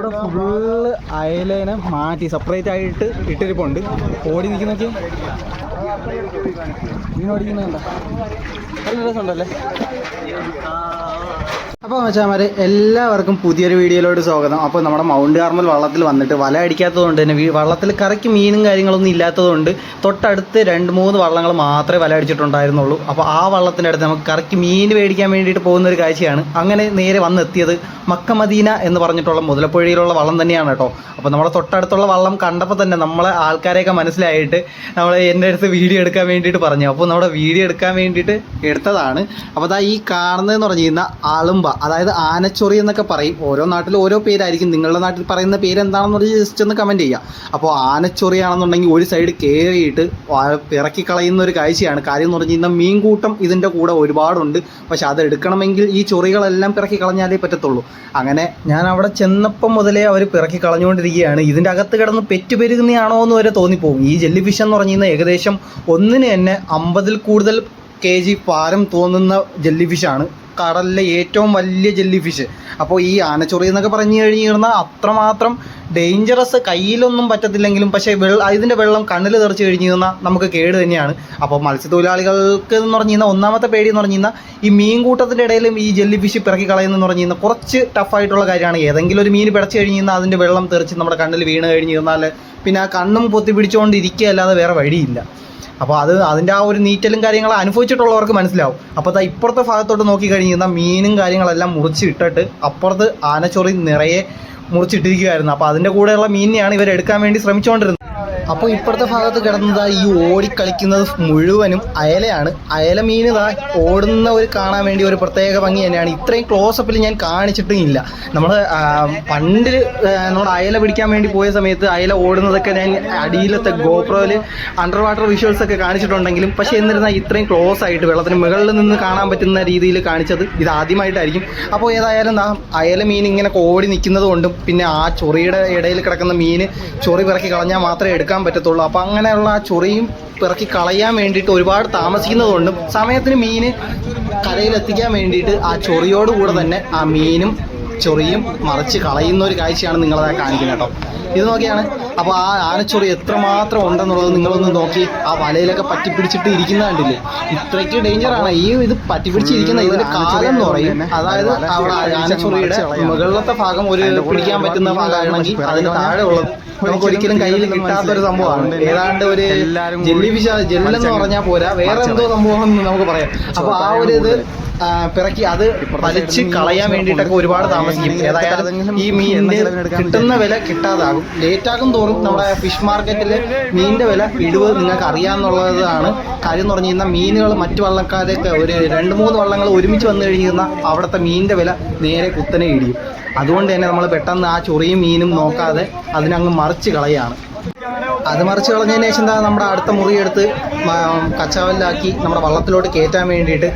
ഇവിടെ ഫുള്ള് അയലേനെ മാറ്റി സെപ്പറേറ്റ് ആയിട്ട് ഇട്ടിരിപ്പുണ്ട്. ഓടി നിൽക്കുന്നൊക്കെ. മീൻ ഓടിക്കുന്നുണ്ടോ നല്ല രസമുണ്ടല്ലേ? അപ്പോൾ മച്ചാമാരെ എല്ലാവർക്കും പുതിയൊരു വീഡിയോയിലോട്ട് സ്വാഗതം. അപ്പോൾ നമ്മുടെ മൗണ്ട് കാർമൽ വള്ളത്തിൽ വന്നിട്ട് വല അടിക്കാത്തതുകൊണ്ട് തന്നെ വള്ളത്തിൽ കറയ്ക്ക് മീനും കാര്യങ്ങളൊന്നും ഇല്ലാത്തതുകൊണ്ട് തൊട്ടടുത്ത് രണ്ട് മൂന്ന് വള്ളങ്ങൾ മാത്രമേ വല അടിച്ചിട്ടുണ്ടായിരുന്നുള്ളൂ. അപ്പോൾ ആ വള്ളത്തിന്റെ അടുത്ത് നമുക്ക് കറയ്ക്ക് മീൻ മേടിക്കാൻ വേണ്ടിയിട്ട് പോകുന്ന ഒരു കാഴ്ചയാണ്. അങ്ങനെ നേരെ വന്നെത്തിയത് മക്കമദീന എന്ന് പറഞ്ഞിട്ടുള്ള മുതലപ്പുഴയിലുള്ള വള്ളം തന്നെയാണ് കേട്ടോ. അപ്പോൾ നമ്മുടെ തൊട്ടടുത്തുള്ള വള്ളം കണ്ടപ്പോൾ തന്നെ നമ്മളെ ആൾക്കാരെയൊക്കെ മനസ്സിലായിട്ട് നമ്മൾ എന്റെ അടുത്ത് വീഡിയോ എടുക്കാൻ വേണ്ടിയിട്ട് പറഞ്ഞു. അപ്പോൾ നമ്മുടെ വീഡിയോ എടുക്കാൻ വേണ്ടിയിട്ട് എടുത്തതാണ്. അപ്പോൾ അതാ ഈ കാണുന്നതെന്ന് പറഞ്ഞു കഴിഞ്ഞാൽ ആളുമ്പ അതായത് ആനച്ചൊറി എന്നൊക്കെ പറയും. ഓരോ നാട്ടിലും ഓരോ പേരായിരിക്കും. നിങ്ങളുടെ നാട്ടിൽ പറയുന്ന പേര് എന്താണെന്നുള്ളത് ജസ്റ്റ് ഒന്ന് കമന്റ് ചെയ്യുക അപ്പോൾ ആനച്ചൊറിയാണെന്നുണ്ടെങ്കിൽ ഒരു സൈഡ് കയറിയിട്ട് ഇറക്കി കളയുന്ന ഒരു കാഴ്ചയാണ്. കാര്യം എന്ന് പറഞ്ഞു കഴിഞ്ഞാൽ മീൻകൂട്ടം ഇതിന്റെ കൂടെ ഒരുപാടുണ്ട്. പക്ഷെ അത് എടുക്കണമെങ്കിൽ ഈ ചൊറികളെല്ലാം പിറക്കി കളഞ്ഞാലേ പറ്റത്തുള്ളൂ. അങ്ങനെ ഞാൻ അവിടെ ചെന്നപ്പം മുതലേ അവർ പിറക്കി കളഞ്ഞുകൊണ്ടിരിക്കുകയാണ്. ഇതിന്റെ അകത്ത് കിടന്ന് പെറ്റ് പെരുകുന്നതാണോ എന്ന് വരെ തോന്നിപ്പോകും ഈ ജെല്ലി ഫിഷ് എന്ന് പറഞ്ഞു കഴിഞ്ഞാൽ ഏകദേശം ഒന്നിന് തന്നെ അമ്പതിൽ കൂടുതൽ കെ ജി ഭാരം തോന്നുന്ന ജെല്ലി ഫിഷാണ് കടലിലെ ഏറ്റവും വലിയ ജെല്ലി ഫിഷ് അപ്പോൾ ഈ ആനച്ചൊറി എന്നൊക്കെ പറഞ്ഞു കഴിഞ്ഞ് കഴിഞ്ഞാൽ അത്രമാത്രം ഡേഞ്ചറസ് കയ്യിലൊന്നും പറ്റത്തില്ലെങ്കിലും പക്ഷേ വെള്ളം ഇതിന്റെ വെള്ളം കണ്ണിൽ തെറിച്ച് കഴിഞ്ഞ് കഴിഞ്ഞാൽ നമുക്ക് കേട് തന്നെയാണ്. അപ്പോൾ മത്സ്യത്തൊഴിലാളികൾക്ക് എന്ന് പറഞ്ഞു കഴിഞ്ഞാൽ ഒന്നാമത്തെ പേടി എന്ന് പറഞ്ഞു കഴിഞ്ഞാൽ ഈ മീൻ കൂട്ടത്തിന്റെ ഇടയിലും ഈ ജെല്ലി ഫിഷ് പിറക്കി കളയുന്നതെന്ന് പറഞ്ഞു കഴിഞ്ഞാൽ കുറച്ച് ടഫായിട്ടുള്ള കാര്യമാണ്. ഏതെങ്കിലും ഒരു മീൻ പിടച്ച് കഴിഞ്ഞ് കഴിഞ്ഞാൽ അതിന്റെ വെള്ളം തെറിച്ച് നമ്മുടെ കണ്ണിൽ വീണ് കഴിഞ്ഞ് കഴിഞ്ഞാൽ പിന്നെ ആ കണ്ണും പൊത്തി പിടിച്ചുകൊണ്ട് ഇരിക്കുക അല്ലാതെ വേറെ വഴിയില്ല. അപ്പോൾ അത് അതിന്റെ ആ ഒരു നീറ്റലും കാര്യങ്ങളും അനുഭവിച്ചിട്ടുള്ളവർക്ക് മനസ്സിലാവും. അപ്പോൾ ദാ ഇപ്പുറത്തെ ഭാഗത്തോട്ട് നോക്കി കഴിഞ്ഞ് കഴിഞ്ഞാൽ മീനും കാര്യങ്ങളെല്ലാം മുറിച്ചിട്ടിട്ട് അപ്പുറത്ത് ആനച്ചൊറി നിറയെ മുറിച്ചിട്ടിരിക്കുകയായിരുന്നു അപ്പോൾ അതിന്റെ കൂടെയുള്ള മീനിനെയാണ് ഇവർ എടുക്കാൻ വേണ്ടി ശ്രമിച്ചുകൊണ്ടിരുന്നത്. അപ്പോൾ ഇപ്പുറത്തെ ഭാഗത്ത് കിടന്നത് ഈ ഓടിക്കളിക്കുന്നത് മുഴുവനും അയലയാണ്. അയല മീൻ ഇതാ ഓടുന്ന ഒരു കാണാൻ വേണ്ടി ഒരു പ്രത്യേക ഭംഗി തന്നെയാണ്. ഇത്രയും ക്ലോസപ്പിൽ ഞാൻ കാണിച്ചിട്ടും ഇല്ല നമ്മൾ പണ്ട് നമ്മുടെ അയല പിടിക്കാൻ വേണ്ടി പോയ സമയത്ത് അയല ഓടുന്നതൊക്കെ ഞാൻ അടിയിലത്തെ ഗോപ്രോയിൽ അണ്ടർ വാട്ടർ വിഷ്വൽസ് ഒക്കെ കാണിച്ചിട്ടുണ്ടെങ്കിലും പക്ഷേ എന്നിരുന്നാൽ ഇത്രയും ക്ലോസ് ആയിട്ട് വെള്ളത്തിന് മുകളിൽ നിന്ന് കാണാൻ പറ്റുന്ന രീതിയിൽ കാണിച്ചത് ഇത് ആദ്യമായിട്ടായിരിക്കും. അപ്പോൾ ഏതായാലും അയല മീൻ ഇങ്ങനെ ഓടി നിൽക്കുന്നത് കൊണ്ടും പിന്നെ ആ ചൊറിയുടെ ഇടയിൽ കിടക്കുന്ന മീൻ ചൊറി പിറക്കി കളഞ്ഞാൽ മാത്രമേ എടുക്കാൻ പറ്റത്തുള്ളൂ. അപ്പോൾ അങ്ങനെയുള്ള ആ ചൊറിയും പിറക്കി കളയാൻ വേണ്ടിയിട്ട് ഒരുപാട് താമസിക്കുന്നതുകൊണ്ടും സമയത്തിന് മീൻ കരയിലെത്തിക്കാൻ വേണ്ടിയിട്ട് ആ ചൊറിയോട് കൂടെ തന്നെ ആ മീനും ചൊറിയും മറിച്ച് കളയുന്ന ഒരു കാഴ്ചയാണ് നിങ്ങളത് കാണിക്കുന്നത് കേട്ടോ. ഇത് നോക്കിയാണ്. അപ്പോൾ ആ ആനച്ചൊറി എത്രമാത്രം ഉണ്ടെന്നുള്ളത് നിങ്ങളൊന്ന് നോക്കി. ആ വലയിലൊക്കെ പറ്റിപ്പിടിച്ചിട്ട് ഇരിക്കുന്ന കണ്ടില്ലേ? ഇത്രയ്ക്ക് ഡേഞ്ചറാണ് ഈ ഇത് പറ്റിപ്പിടിച്ചിരിക്കുന്ന ഇതിന്റെ കാലം എന്ന് പറയും. അതായത് അവിടെ ആനച്ചൊറിയുടെ മുകളിലത്തെ ഭാഗം ഒരു പിടിക്കാൻ പറ്റുന്ന ഭാഗമാണെങ്കിൽ അതിന് താഴെ ഉള്ളത് നമുക്ക് ഒരിക്കലും കയ്യിൽ കിട്ടാത്ത ഒരു സംഭവമാണ്. ഏതാണ്ട് ഒരു ജെല്ലി ഫിഷ് ജെല്ലെന്ന് പറഞ്ഞാൽ പോരാ. വേറെ എന്തോ സംഭവം നമുക്ക് പറയാം. അപ്പൊ ആ ഒരു ഇത് പിറക്കി അത് വലിച്ച് കളയാൻ വേണ്ടിയിട്ടൊക്കെ ഒരുപാട് താമസിക്കും. ഏതായാലും ഈ മീൻ കിട്ടുന്ന വില കിട്ടാതാകും. ലേറ്റ് ആകും തോറും നമ്മുടെ ഫിഷ് മാർക്കറ്റിൽ മീനിന്റെ വില ഇടിവ് നിങ്ങൾക്ക് അറിയാമെന്നുള്ളതാണ്. കാര്യം എന്ന് പറഞ്ഞു കഴിഞ്ഞാൽ മീനുകൾ മറ്റു വള്ളക്കാരൊക്കെ ഒരു രണ്ട് മൂന്ന് വള്ളങ്ങൾ ഒരുമിച്ച് വന്നു കഴിഞ്ഞിരുന്ന കഴിഞ്ഞാൽ അവിടുത്തെ മീനിന്റെ വില നേരെ കുത്തനെ ഇടിയും. അതുകൊണ്ട് തന്നെ നമ്മൾ പെട്ടെന്ന് ആ ചൊറിയും മീനും നോക്കാതെ അതിനങ്ങ് മറിച്ച് കളയാണ്. അത് മറിച്ച് കളഞ്ഞതിന് ശേഷം എന്താ നമ്മുടെ അടുത്ത മുറിയെടുത്ത് കച്ചാവലിലാക്കി നമ്മുടെ വള്ളത്തിലോട്ട് കയറ്റാൻ വേണ്ടിയിട്ട്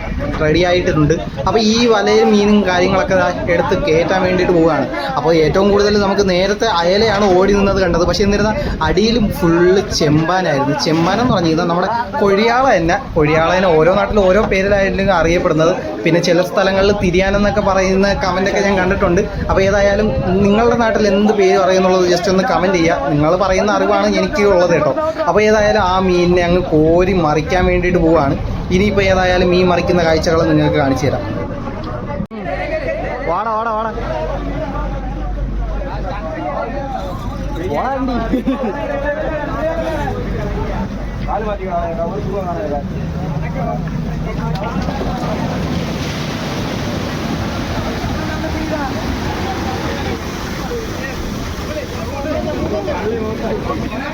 റെഡി ആയിട്ടുണ്ട്. അപ്പോൾ ഈ വലയും മീനും കാര്യങ്ങളൊക്കെ എടുത്ത് കയറ്റാൻ വേണ്ടിയിട്ട് പോവുകയാണ്. അപ്പോൾ ഏറ്റവും കൂടുതൽ നമുക്ക് നേരത്തെ അയലയാണ് ഓടി നിന്നത് കണ്ടത്. പക്ഷേ എന്നിരുന്നാൽ അടിയിൽ ഫുള്ള് ചെമ്പാനായിരുന്നു. ചെമ്പാൻ എന്ന് പറഞ്ഞു കഴിഞ്ഞാൽ നമ്മുടെ കൊഴിയാള തന്നെ. കൊഴിയാളേനെ ഓരോ നാട്ടിലും ഓരോ പേരിലായിരുന്നു അറിയപ്പെടുന്നത്. പിന്നെ ചില സ്ഥലങ്ങളിൽ തിരിയാനെന്നൊക്കെ പറയുന്ന കമന്റൊക്കെ ഞാൻ കണ്ടിട്ടുണ്ട്. അപ്പോൾ ഏതായാലും നിങ്ങളുടെ നാട്ടിൽ എന്ത് പേര് പറയുന്നുള്ളത് ജസ്റ്റ് ഒന്ന് കമന്റ് ചെയ്യുക. നിങ്ങൾ പറയുന്ന അറിവാണ് എനിക്ക് ഉള്ളത് കേട്ടോ. അപ്പോൾ ഏതായാലും ആ മീനിനെ അങ്ങ് കോരി മറിക്കാൻ വേണ്ടിയിട്ട് പോവാണ് ഇനിയിപ്പോ ഏതായാലും മീൻ മറിക്കുന്ന കാഴ്ചകൾ നിങ്ങൾക്ക് കാണിച്ചു തരാം. വാടാ വാടാ വാടാ. Thank you.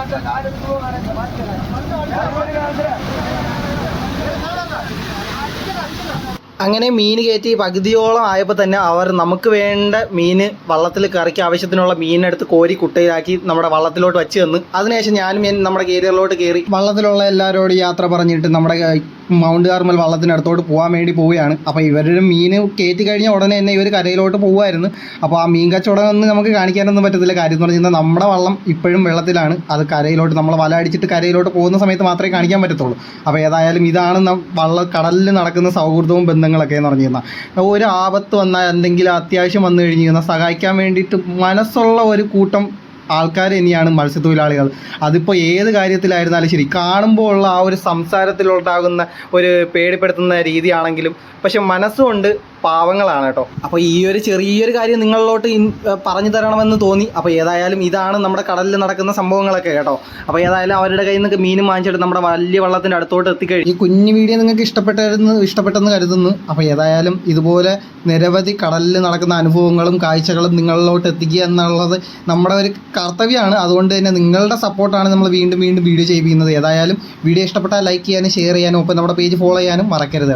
மாற்ற நாடு അങ്ങനെ മീൻ കയറ്റി പകുതിയോളം ആയപ്പോൾ തന്നെ അവർ നമുക്ക് വേണ്ട മീൻ വള്ളത്തിൽ കറിക്ക് ആവശ്യത്തിനുള്ള മീനെടുത്ത് കോരി കുട്ടയിലാക്കി നമ്മുടെ വള്ളത്തിലോട്ട് വെച്ച് തന്നു. അതിനുശേഷം ഞാനും നമ്മുടെ കേരളത്തിലോട്ട് കയറി വള്ളത്തിലുള്ള എല്ലാവരോടും യാത്ര പറഞ്ഞിട്ട് നമ്മുടെ മൗണ്ട് കാർമൽ വള്ളത്തിനടുത്തോട്ട് പോകാൻ വേണ്ടി പോവുകയാണ്. അപ്പോൾ ഇവരുടെ മീൻ കയറ്റി കഴിഞ്ഞ ഉടനെ തന്നെ ഇവർ കരയിലോട്ട് പോകുമായിരുന്നു അപ്പോൾ ആ മീൻ കച്ചവടം ഒന്നും നമുക്ക് കാണിക്കാനൊന്നും പറ്റത്തില്ല. കാര്യം എന്ന് പറഞ്ഞാൽ നമ്മുടെ വള്ളം ഇപ്പോഴും വെള്ളത്തിലാണ്. അത് കരയിലോട്ട് നമ്മൾ വല അടിച്ചിട്ട് കരയിലോട്ട് പോകുന്ന സമയത്ത് മാത്രമേ കാണിക്കാൻ പറ്റത്തുള്ളൂ. അപ്പോൾ ഏതായാലും ഇതാണ് വള്ള കടലിൽ നടക്കുന്ന സൗഹൃദവും ബന്ധങ്ങളൊക്കെ എന്ന് പറഞ്ഞു കഴിഞ്ഞാൽ ഒരു ആപത്ത് വന്നാൽ എന്തെങ്കിലും അത്യാവശ്യം വന്നു കഴിഞ്ഞ് കഴിഞ്ഞാൽ സഹായിക്കാൻ വേണ്ടിയിട്ട് മനസ്സുള്ള ഒരു കൂട്ടം ആൾക്കാർ തന്നെയാണ് മത്സ്യത്തൊഴിലാളികൾ. അതിപ്പോൾ ഏത് കാര്യത്തിലായിരുന്നാലും ശരി കാണുമ്പോൾ ഉള്ള ആ ഒരു സംസാരത്തിലുണ്ടാകുന്ന ഒരു പേടിപ്പെടുത്തുന്ന രീതിയാണെങ്കിലും പക്ഷെ മനസ്സുകൊണ്ട് പാവങ്ങളാണ് കേട്ടോ. അപ്പോൾ ഈ ഒരു ചെറിയൊരു കാര്യം നിങ്ങളിലോട്ട് പറഞ്ഞു തരണമെന്ന് തോന്നി. അപ്പോൾ ഏതായാലും ഇതാണ് നമ്മുടെ കടലിൽ നടക്കുന്ന സംഭവങ്ങളൊക്കെ കേട്ടോ. അപ്പോൾ ഏതായാലും അവരുടെ കയ്യിൽ നിന്ന് മീനും വാങ്ങിച്ചിട്ട് നമ്മുടെ വലിയ വള്ളത്തിന്റെ അടുത്തോട്ട് എത്തിക്കഴിഞ്ഞു. ഈ കുഞ്ഞു വീഡിയോ നിങ്ങൾക്ക് ഇഷ്ടപ്പെട്ടായിരുന്നു ഇഷ്ടപ്പെട്ടെന്ന് കരുതുന്നു. അപ്പോൾ ഏതായാലും ഇതുപോലെ നിരവധി കടലിൽ നടക്കുന്ന അനുഭവങ്ങളും കാഴ്ചകളും നിങ്ങളിലോട്ട് എത്തിക്കുക എന്നുള്ളത് നമ്മുടെ ഒരു കർത്തവ്യമാണ്. അതുകൊണ്ട് തന്നെ നിങ്ങളുടെ സപ്പോർട്ടാണ് നമ്മൾ വീണ്ടും വീണ്ടും വീഡിയോ ചെയ്യിപ്പിക്കുന്നത്. ഏതായാലും വീഡിയോ ഇഷ്ടപ്പെട്ടാൽ ലൈക്ക് ചെയ്യാനും ഷെയർ ചെയ്യാനും ഒപ്പം നമ്മുടെ പേജ് ഫോളോ ചെയ്യാനും മറക്കരുത്.